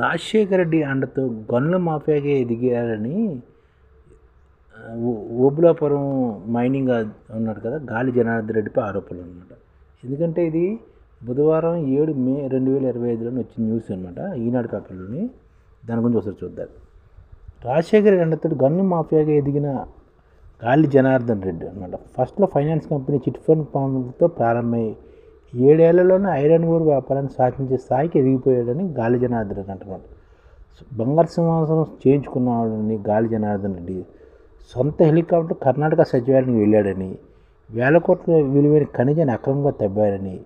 రాజశేఖర రెడ్డి అండతో గనుల మాఫియాగా ఎదిగారని ఓబులాపురం మైనింగ్ ఉన్నాడు కదా గాలి జనార్దన్ రెడ్డిపై ఆరోపణలు అనమాట ఎందుకంటే ఇది బుధవారం ఏడు మే రెండు వేల ఇరవై ఐదులోనే వచ్చిన న్యూస్ అనమాట ఈనాడు పేపర్లోని. దాని గురించి ఒకసారి చూద్దాం. రాజశేఖర రెడ్డి అండతో గన్ను మాఫియాగా ఎదిగిన గాలి జనార్దన్ రెడ్డి అనమాట ఫస్ట్లో ఫైనాన్స్ కంపెనీ చిట్ ఫండ్ పాములతో ప్రారంభమై ఏడేళ్ళలోనే ఐరన్ ఓర్ వ్యాపారాన్ని సాధించే స్థాయికి ఎదిగిపోయాడని గాలి జనార్దన్ అంటున్నాడు. బంగారు సింహాసనం చేయించుకున్నాడని గాలి జనార్దన్ రెడ్డి సొంత హెలికాప్టర్ కర్ణాటక సచివాలయానికి వెళ్ళాడని వేల కోట్ల విలువైన ఖనిజాన్ని అక్రమంగా తవ్వారని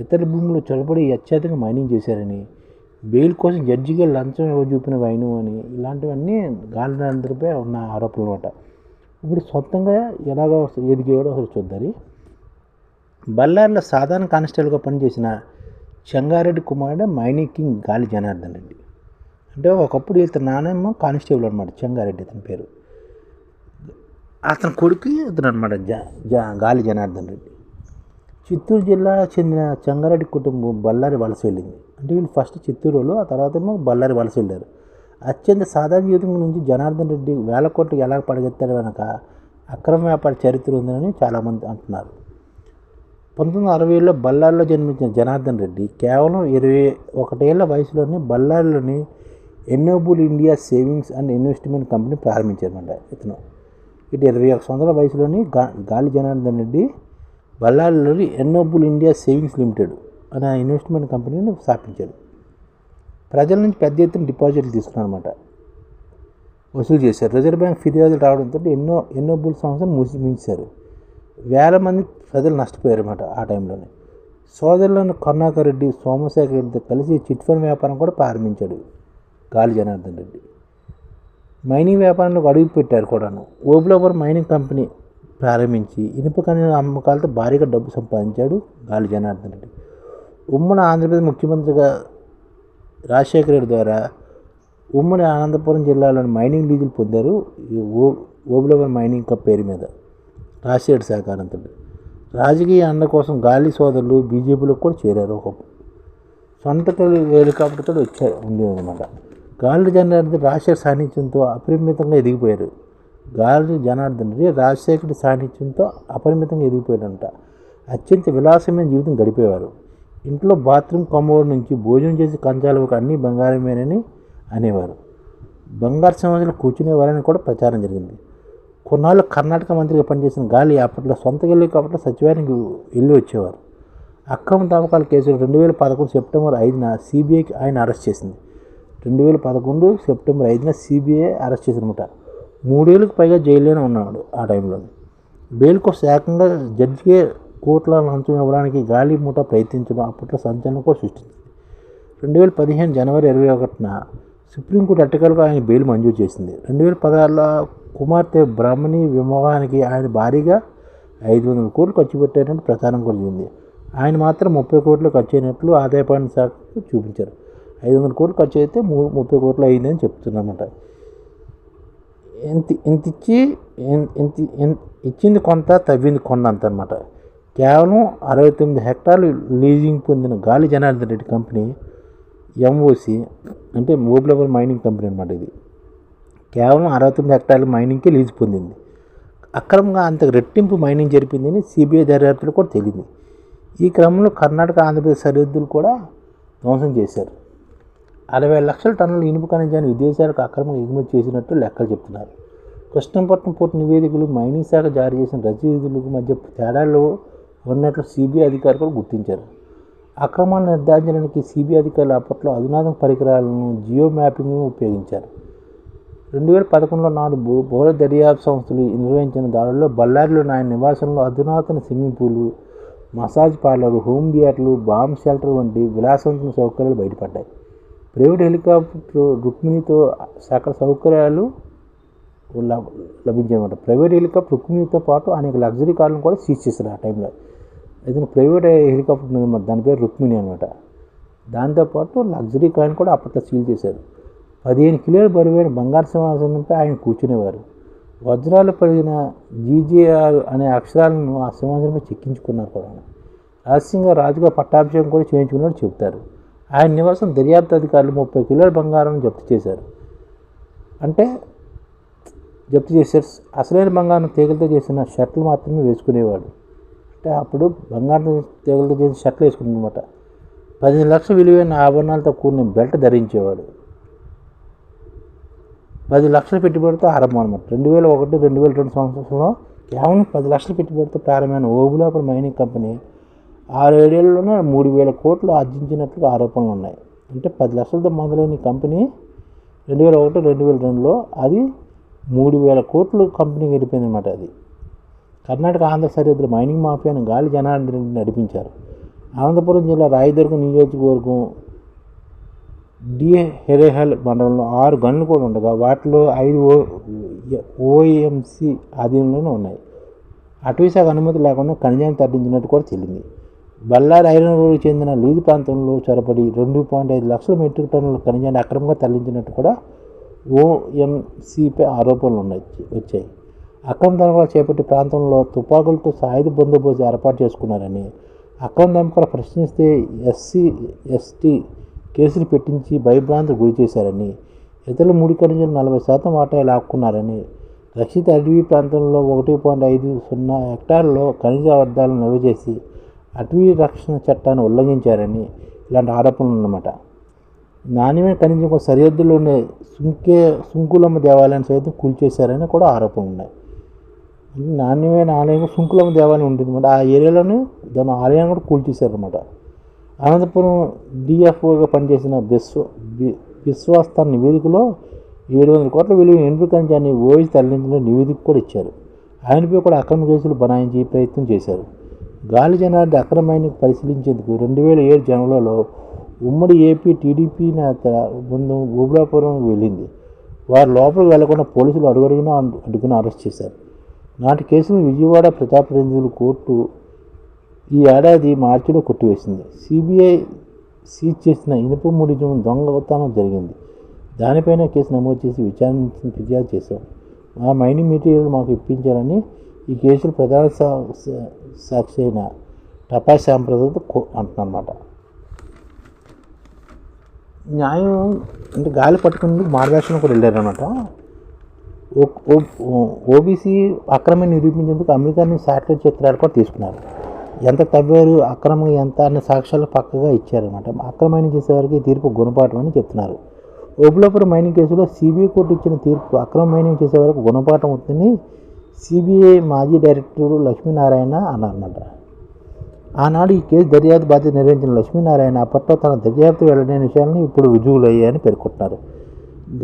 ఇతర భూములు చొరబడి అత్యధిక మైనింగ్ చేశారని బెయిల్ కోసం జడ్జిగా లంచం ఇవ్వజూపిన వైను అని ఇలాంటివన్నీ గాలి జనార్దన్పై ఉన్న ఆరోపణలు అనమాట ఇప్పుడు సొంతంగా ఎలాగ ఎదిగాడో అసలు చూద్దాం బళ్ళారిలో సాధారణ కానిస్టేబుల్గా పనిచేసిన చెంగారెడ్డి కుమారుడే మైనింగ్ కింగ్ గాలి జనార్దన్ రెడ్డి. అంటే ఒకప్పుడు ఇతను నానేమో కానిస్టేబుల్ అనమాట చెంగారెడ్డి అతని పేరు. అతని కొడుకు ఇతను అనమాట జ జ గాలి జనార్దన్ రెడ్డి. చిత్తూరు జిల్లా చెందిన చెంగారెడ్డి కుటుంబం బళ్ళారి వలస వెళ్ళింది. అంటే వీళ్ళు ఫస్ట్ చిత్తూరులో ఆ తర్వాత ఏమో బళ్ళారి వలస వెళ్ళారు. అత్యంత సాధారణ జీవితం నుంచి జనార్దన్ రెడ్డి వేల కోట్లు ఎలా పడగెత్తాడు కనుక అక్రమ వ్యాపార చరిత్ర ఉందని చాలామంది అంటున్నారు. పంతొమ్మిది వందల అరవైలో బళ్ళారిలో జన్మించిన జనార్దన్ రెడ్డి కేవలం ఇరవై ఒకటేళ్ళ వయసులోనే బళ్ళారిలోని Enable India savings and investment company ప్రారంభించారనమాట ఇతను. ఇటు ఇరవై ఒక సంవత్సరాల వయసులోని గా గాలి జనార్దన్ రెడ్డి బళ్ళారిలోని ఎన్నోబుల్ ఇండియా సేవింగ్స్ లిమిటెడ్ అనే ఇన్వెస్ట్మెంట్ కంపెనీని స్థాపించాడు ప్రజల నుంచి పెద్ద ఎత్తున డిపాజిట్లు తీసుకున్నారన్నమాట. వసూలు చేశారు. రిజర్వ్ బ్యాంక్ ఫిర్యాదులు రావడంతో ఎన్నో ఎన్నో బుల్ సంస్థలు మూసి మించారు వేల మంది ప్రజలు నష్టపోయారు అన్నమాట ఆ టైంలోనే. సోదరులను కరుణాకర్ రెడ్డి సోమశేఖర్ రెడ్డితో కలిసి చిట్ ఫండ్ వ్యాపారం కూడా ప్రారంభించాడు గాలి జనార్దన్ రెడ్డి. మైనింగ్ వ్యాపారంలో అడుగు పెట్టారు కూడాను. ఓబులాపురం మైనింగ్ కంపెనీ ప్రారంభించి ఇనుప ఖనిజ అమ్మకాలతో భారీగా డబ్బు సంపాదించాడు గాలి జనార్దన్ రెడ్డి. ఉమ్మడి ఆంధ్రప్రదేశ్ ముఖ్యమంత్రిగా రాజశేఖర రెడ్డి ద్వారా ఉమ్మడి అనంతపురం జిల్లాలోని మైనింగ్ లీజులు పొందారు ఈ ఓ ఓబులవర్ మైనింగ్ పేరు మీద. రాజశేఖర శాకారంతుడు రాజకీయ అండ కోసం గాలి సోదరులు బీజేపీలో కూడా చేరారు ఒకప్పుడు. సొంత టెలి హెలికాప్టర్తో వచ్చారు ఉండేదన్నమాట. గాలి జనార్దన్ రాజశేఖర్ సాన్నిధ్యంతో అపరిమితంగా ఎదిగిపోయారు. గాలి జనార్దన్ రెడ్డి రాజశేఖర్ సాన్నిధ్యంతో అపరిమితంగా ఎదిగిపోయాడంట. అత్యంత విలాసమైన జీవితం గడిపేవారు. ఇంట్లో బాత్రూమ్ కమోడ్ నుంచి భోజనం చేసి కంచాల వరకు అన్నీ బంగారమేనని అనేవారు. బంగారు సమాజంలో కూర్చునేవారని కూడా ప్రచారం జరిగింది. కొన్నాళ్ళు కర్ణాటక మంత్రిగా పనిచేసిన గాలి అప్పట్లో సొంత హెలికాప్టర్ సచివాలయానికి వెళ్ళి వచ్చేవారు. అక్రమ తవ్వకాల కేసులో రెండు వేల పదకొండు సెప్టెంబర్ ఐదున సిబిఐకి ఆయన అరెస్ట్ చేసింది. రెండు వేల పదకొండు సెప్టెంబర్ ఐదున సిబిఐ అరెస్ట్ చేసిందన్నమాట మూడేళ్ళకి పైగా జైల్లోనే ఉన్నాడు ఆ టైంలో బెయిల్ కోసం ఏకంగా జడ్జికే కోట్ల లంచం ఇవ్వడానికి గాలి మూట ప్రయత్నించడం అప్పట్లో సంచలనం కూడా సృష్టించింది. రెండు వేల పదిహేను జనవరి ఇరవై ఒకటిన సుప్రీంకోర్టు అట్టకలుగా ఆయన బెయిల్ మంజూరు చేసింది. రెండు వేల పదహారులో కుమార్తె బ్రాహ్మణి వివాహానికి ఆయన భారీగా ఐదు వందల కోట్లు ఖర్చు పెట్టారని ప్రచారం కలిగింది. ఆయన మాత్రం ముప్పై కోట్లు ఖర్చు అయినట్లు ఆదాయ పన్ను శాఖకు చూపించారు. ఐదు వందల కోట్లు ఖర్చు అయితే మూ ముప్పై కోట్లు అయిందని చెప్తున్నమాట ఇంత ఇంత ఇచ్చి ఇంత ఇచ్చింది కొంత తవ్వింది కొండంత అనమాట కేవలం అరవై తొమ్మిది హెక్టార్లు లీజింగ్ పొందిన గాలి జనార్దన్ రెడ్డి కంపెనీ ఎంఓసి అంటే ఓబ్లబల్ మైనింగ్ కంపెనీ అనమాట ఇది. కేవలం అరవై తొమ్మిది హెక్టార్ల మైనింగ్కే లీజు పొందింది. అక్రమంగా అంత రెట్టింపు మైనింగ్ జరిపిందని సిబిఐ దర్యాప్తులు కూడా తెలియదు ఈ క్రమంలో కర్ణాటక ఆంధ్రప్రదేశ్ సరిహద్దులు కూడా ధ్వంసం చేశారు. అరవై లక్షల టన్నుల ఇనుప ఖనిజాన్ని విదేశాలకు అక్రమంగా ఎగుమతి చేసినట్టు లెక్కలు చెప్తున్నారు. కృష్ణపట్నం పోర్టు నివేదికలు మైనింగ్ శాఖ జారీ చేసిన రసీదులకు మధ్య తేడాలు ఉన్నట్లు సిబిఐ అధికారులు కూడా గుర్తించారు. అక్రమాలను నిర్ధారించడానికి సిబిఐ అధికారులు అప్పట్లో అధునాతన పరికరాలను జియో మ్యాపింగ్ ఉపయోగించారు. రెండు వేల పదకొండులో నాలుగు భూ దర్యాప్తు సంస్థలు నిర్వహించిన దాడుల్లో బళ్ళారిలోని ఆయన నివాసంలో అధునాతన స్విమ్మింగ్ పూలు మసాజ్ పార్లర్ హోమ్ థియేటర్లు బాంబ్ షెల్టర్ వంటి విలాసవంతమైన సౌకర్యాలు బయటపడ్డాయి. ప్రైవేట్ హెలికాప్టర్ రుక్మిణితో సకల సౌకర్యాలు లభించాయన్నమాట. ప్రైవేట్ హెలికాప్టర్ రుక్మిణితో పాటు అనేక లగ్జరీ కార్లను కూడా సీజ్ చేశారు ఆ టైంలో. ఏదైనా ప్రైవేట్ హెలికాప్టర్ ఉందన్నమాట దాని పేరు రుక్మిణి అనమాట దాంతోపాటు లగ్జరీ కాయిన్ కూడా అప్పట్లో సీల్ చేశారు. పదిహేను కిలోలు బరువైన బంగారు సింహాసనంపై ఆయన కూర్చునేవారు. వజ్రాలు పడిన జీజీఆర్ అనే అక్షరాలను ఆ సింహాసనంపై చెక్కించుకున్నారు కూడా రహస్యంగా రాజుగా పట్టాభిషేకం కూడా చేయించుకున్నట్టు చెబుతారు. ఆయన నివాసం దర్యాప్తు అధికారులు ముప్పై కిలోల బంగారం జప్తు చేశారు. అంటే జప్తు చేశారు. అసలైన బంగారం తీగలతో చేసిన షర్ట్లు మాత్రమే వేసుకునేవాడు. అంటే అప్పుడు బంగారం తీగలతో చేసి షర్ట్లు వేసుకున్నమాట పదిహేను లక్షల విలువైన ఆభరణాలతో కూడిన బెల్ట్ ధరించేవాడు. పది లక్షల పెట్టుబడితో ఆరంభం అనమాట రెండు వేల ఒకటి రెండు వేల రెండు సంవత్సరంలో కేవలం పది లక్షల పెట్టుబడితో ప్రారంభమైన ఓబులాపురం మైనింగ్ కంపెనీ ఆరేడేళ్ళలోనే మూడు వేల కోట్లు ఆర్జించినట్లు ఆరోపణలు ఉన్నాయి. అంటే పది లక్షలతో మొదలైన కంపెనీ రెండు వేల ఒకటి రెండు వేల రెండులో అది మూడు వేల కోట్లు కంపెనీకి వెళ్ళిపోయింది అనమాట అది. కర్ణాటక ఆంధ్ర సరిహద్దులో మైనింగ్ మాఫియాను గాలి జనార్దన్ రెడ్డి నడిపించారు. అనంతపురం జిల్లా రాయదుర్గం నియోజకవర్గం డి. హెరేహల్ మండలంలో ఆరు గన్లు కూడా ఉండగా వాటిలో ఐదు ఓ ఓఎంసి ఆధీనంలోనే ఉన్నాయి. అటవీశాఖ అనుమతి లేకుండా ఖనిజాన్ని తరలించినట్టు కూడా తెలిసింది బళ్ళారి ఐరన్ ఊరికి చెందిన లీజు ప్రాంతంలో చొరబడి రెండు పాయింట్ ఐదు లక్షల మెట్రిక్ టన్నుల ఖనిజాన్ని అక్రమంగా తరలించినట్టు కూడా ఓఎంసీపై ఆరోపణలు ఉన్నాయి వచ్చాయి. అక్రమ తరగతి చేపట్టి ప్రాంతంలో తుపాకులతో సాయుధ బందోబస్తు ఏర్పాటు చేసుకున్నారని అక్రమ దమకాలు ప్రశ్నిస్తే ఎస్సీ ఎస్టీ కేసులు పెట్టించి భయభ్రాంతులు గురి చేశారని ఇతరుల ముడి ఖనిజాలు నలభై శాతం వాటా లాక్కున్నారని రక్షిత అటవీ ప్రాంతంలో ఒకటి పాయింట్ ఐదు సున్నా హెక్టార్లలో ఖనిజ వ్యర్థాలను నిల్వ చేసి అటవీ రక్షణ చట్టాన్ని ఉల్లంఘించారని ఇలాంటి ఆరోపణలు ఉన్నమాట. నాణ్యమైన ఖనిజం సరిహద్దులోనే సుంకే సుంకులమ్మ దేవాలయాన్ని సైతం కూల్చేశారని కూడా ఆరోపణలు ఉన్నాయి. నాణ్యమైన ఆలయం సుంకులమ్మ దేవాలయం ఉంటుంది. అనమాట ఆ ఏరియాలోనే దాని ఆలయాన్ని కూడా కూల్చేశారనమాట అనంతపురం డిఎఫ్ఓగా పనిచేసిన బిస్వ బి విశ్వాస్థాన్ నివేదికలో ఏడు వందల కోట్ల విలువ ఎండు కంచాన్ని ఓయిస్ తరలించిన నివేదిక కూడా ఇచ్చారు. ఆయనపై కూడా అక్రమ కేసులు బనాయించి ప్రయత్నం చేశారు. గాలి జనార్ది అక్రమాన్ని పరిశీలించేందుకు రెండు వేల ఏడు జనవరిలో ఉమ్మడి ఏపీ టీడీపీ నేత బృందం గోబులాపురం వెళ్ళింది. వారు లోపలికి వెళ్ళకుండా పోలీసులు అడుగడుగునా అడ్డుకుని అరెస్ట్ చేశారు. నాటి కేసును విజయవాడ ప్రతాపరేంద్రులు కోర్టు ఈ ఏడాది మార్చిలో కొట్టివేసింది. సిబిఐ సీజ్ చేసిన ఇనుప ముడిజం దొంగతనం జరిగింది. దానిపైన కేసు నమోదు చేసి విచారణ ఫిర్యాదు చేశాం. ఆ మైనింగ్ మెటీరియల్ మాకు ఇప్పించాలని ఈ కేసులో ప్రధాన సా- సాక్షి అయిన టపా శ్యాంప్రసాద్ అంటున్నమాట. న్యాయం అంటే గాలి పట్టుకుని మార్గదర్శనం కూడా వెళ్ళారనమాట ఓబీసీ అక్రమం నిరూపించేందుకు అమెరికాని శాటిలైట్ చిత్రాలు కూడా తీసుకున్నారు. ఎంత తవ్వారు అక్రమం ఎంత అనే సాక్ష్యాలు పక్కగా ఇచ్చారనమాట అక్రమైన చేసేవారికి తీర్పు గుణపాఠం అని చెప్తున్నారు. ఓబులాపురం మైనింగ్ కేసులో సిబిఐ కోర్టు ఇచ్చిన తీర్పు అక్రమ మైనింగ్ చేసే వరకు గుణపాఠం అవుతుందని సిబిఐ మాజీ డైరెక్టర్ లక్ష్మీనారాయణ అన్నారన్నమాట. ఆనాడు ఈ కేసు దర్యాప్తు బాధ్యత నిర్వహించిన లక్ష్మీనారాయణ అప్పట్లో తన దర్యాప్తు వెళ్ళలేని విషయాన్ని ఇప్పుడు రుజువులయ్యాయని పేర్కొంటున్నారు.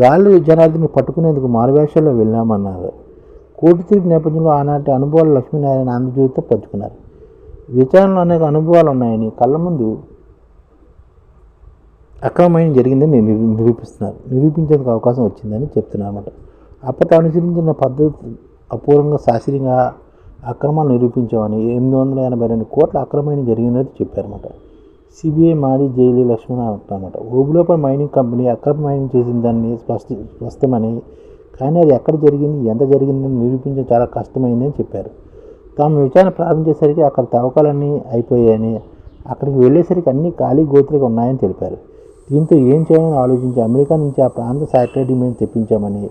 గాలి జనార్దిని పట్టుకునేందుకు మారువేషాల్లో వెళ్ళామన్నారు. కోటి తీర్పు నేపథ్యంలో ఆనాటి అనుభవాలు లక్ష్మీనారాయణ ఆంధ్రజ్యోతితో పంచుకున్నారు. విచారణలో అనేక అనుభవాలు ఉన్నాయని కళ్ళ ముందు అక్రమమైన జరిగిందని నిరూపిస్తున్నారు. నిరూపించేందుకు అవకాశం వచ్చిందని చెప్తున్నారన్నమాట. అప్పట్లో అనుసరించిన పద్ధతి అపూర్వంగా శాస్త్రీయంగా అక్రమాలు నిరూపించామని ఎనిమిది వందల ఎనభై రెండు కోట్ల అక్రమైన జరిగినది చెప్పారన్నమాట. సిబిఐ మాడి జైలు లక్ష్మణ అన్నమాట ఓబులోపల మైనింగ్ కంపెనీ అక్రమ మైనింగ్ చేసిన దాన్ని స్పష్ట స్పష్టమని. కానీ అది ఎక్కడ జరిగింది ఎంత జరిగిందని నిరూపించడం చాలా కష్టమైంది అని చెప్పారు. తాము విచారణ ప్రారంభించేసరికి అక్కడ తవ్వకాలన్నీ అయిపోయాయని అక్కడికి వెళ్ళేసరికి అన్ని ఖాళీ గోతులుగా ఉన్నాయని తెలిపారు. దీంతో ఏం చేయాలని ఆలోచించి అమెరికా నుంచి ఆ ప్రాంత శాటిలైట్ మేము తెప్పించామని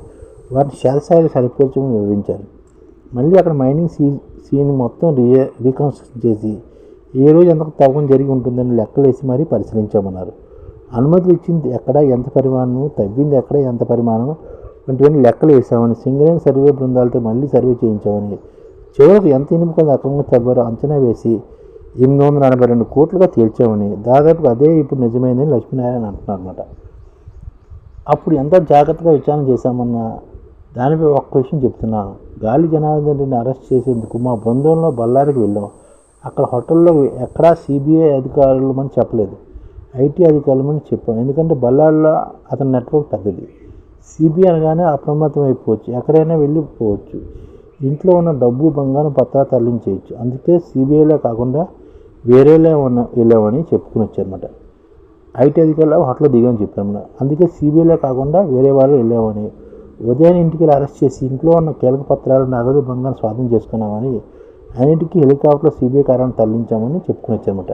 వాటిని శాలసాయిలు సరిపోల్చమని వివరించారు. మళ్ళీ అక్కడ మైనింగ్ సీ సీన్ మొత్తం రీ రీకన్స్ట్రక్షన్ చేసి ఏ రోజు ఎంత తవ్వకం జరిగి ఉంటుందని లెక్కలేసి మరీ పరిశీలించామన్నారు. అనుమతులు ఇచ్చింది ఎక్కడ ఎంత పరిమాణం తవ్వింది ఎక్కడ ఎంత పరిమాణం వంటివన్నీ లెక్కలు వేసామని సింగరేణి సర్వే బృందాలతో మళ్ళీ సర్వే చేయించామని చివరకు ఎంత ఎన్నికలు అక్రమంగా తవ్వారో అంచనా వేసి ఎనిమిది వందల ఎనభై రెండు కోట్లుగా తేల్చామని దాదాపు అదే ఇప్పుడు నిజమైందని లక్ష్మీనారాయణ అంటున్నారు అనమాట అప్పుడు ఎంత జాగ్రత్తగా విచారణ చేశామన్న దానిపై ఒక్క విషయం చెప్తున్నాను. గాలి జనార్దన్ రెడ్డిని అరెస్ట్ చేసేందుకు మా బృందంలో బళ్ళారికి వెళ్ళాం. అక్కడ హోటల్లో ఎక్కడా సిబిఐ అధికారులమని చెప్పలేదు. ఐటీ అధికారులమని చెప్పాం. ఎందుకంటే బల్లాల్లో అతని నెట్వర్క్ పెద్దది. సిబిఐ అనగానే అప్రమత్తం అయిపోవచ్చు ఎక్కడైనా వెళ్ళిపోవచ్చు. ఇంట్లో ఉన్న డబ్బు బంగారం పత్రాలు తరలించేయచ్చు. అందుకే సిబిఐలో కాకుండా వేరేలే ఉన్న వెళ్ళామని చెప్పుకుని వచ్చారన్నమాట. ఐటీ అధికారులు హోటల్లో దిగామని చెప్పాము అందుకే సిబిఐలో కాకుండా వేరే వాళ్ళు వెళ్ళామని. ఉదయం ఇంటికి వెళ్ళి అరెస్ట్ చేసి ఇంట్లో ఉన్న కీలక పత్రాలు నగదు బంగారం స్వాధీనం చేసుకున్నామని అన్నిటికీ హెలికాప్టర్లో సిబిఐ కారాన్ని తరలించామని చెప్పుకుని వచ్చారన్నమాట.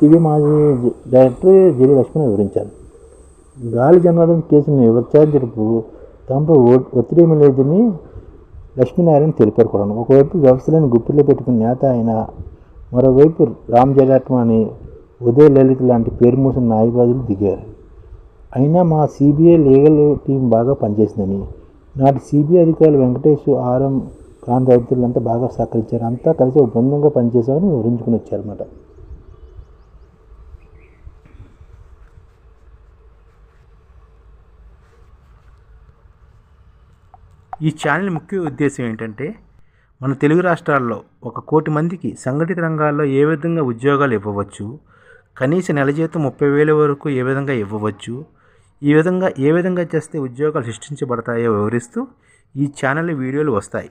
సిబిఐ మాజీ డైరెక్టర్ జెడి లక్ష్మణ్ వివరించారు. గాలి జనార్దన్ కేసును విచారించేటప్పుడు తమపై ఒ- ఒత్తిడి ఏమీ లేదని లక్ష్మీనారాయణ తెలిపారు కూడా. ఒకవైపు వ్యవస్థలను గుప్పిలో పెట్టుకున్న నేత ఆయన మరోవైపు రామ్ జయలక్ష్మి అని ఉదయ్ లలిత్ లాంటి పేరు మోసిన న్యాయవాదులు దిగారు. అయినా మా సిబిఐ లీగల్ టీం బాగా పనిచేసిందని. నాటి సిబిఐ అధికారులు వెంకటేష్ ఆర్ఎం ప్రాంత తదితరులంతా బాగా సహకరించారు. అంతా కలిసి ఒక బృందంగా పనిచేసామని వివరించుకుని వచ్చారన్నమాట. ఈ ఛానల్ ముఖ్య ఉద్దేశం ఏంటంటే మన తెలుగు రాష్ట్రాల్లో ఒక కోటి మందికి సంఘటిత రంగాల్లో ఏ విధంగా ఉద్యోగాలు ఇవ్వవచ్చు కనీస నెల జీతం ముప్పై వేల వరకు ఏ విధంగా ఇవ్వవచ్చు ఈ విధంగా ఏ విధంగా చేస్తే ఉద్యోగాలు సృష్టించబడతాయో వివరిస్తూ ఈ ఛానల్ వీడియోలు వస్తాయి.